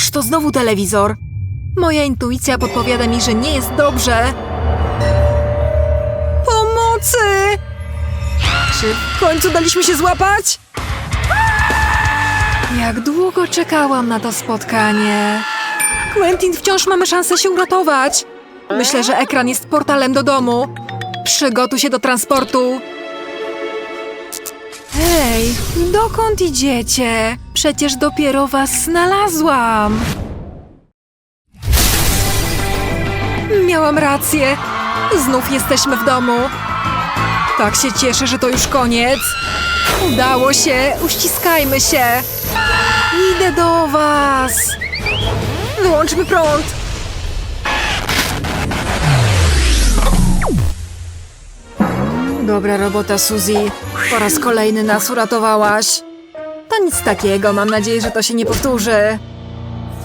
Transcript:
robisz? To znowu telewizor. Moja intuicja podpowiada mi, że nie jest dobrze. Pomocy! Czy w końcu daliśmy się złapać? Jak długo czekałam na to spotkanie. Quentin, wciąż mamy szansę się uratować. Myślę, że ekran jest portalem do domu. Przygotuj się do transportu. Hej, dokąd idziecie? Przecież dopiero was znalazłam. Miałam rację. Znów jesteśmy w domu. Tak się cieszę, że to już koniec. Udało się, uściskajmy się. Idę do was. Wyłączmy prąd. Dobra robota, Suzy. Po raz kolejny nas uratowałaś. To nic takiego, mam nadzieję, że to się nie powtórzy.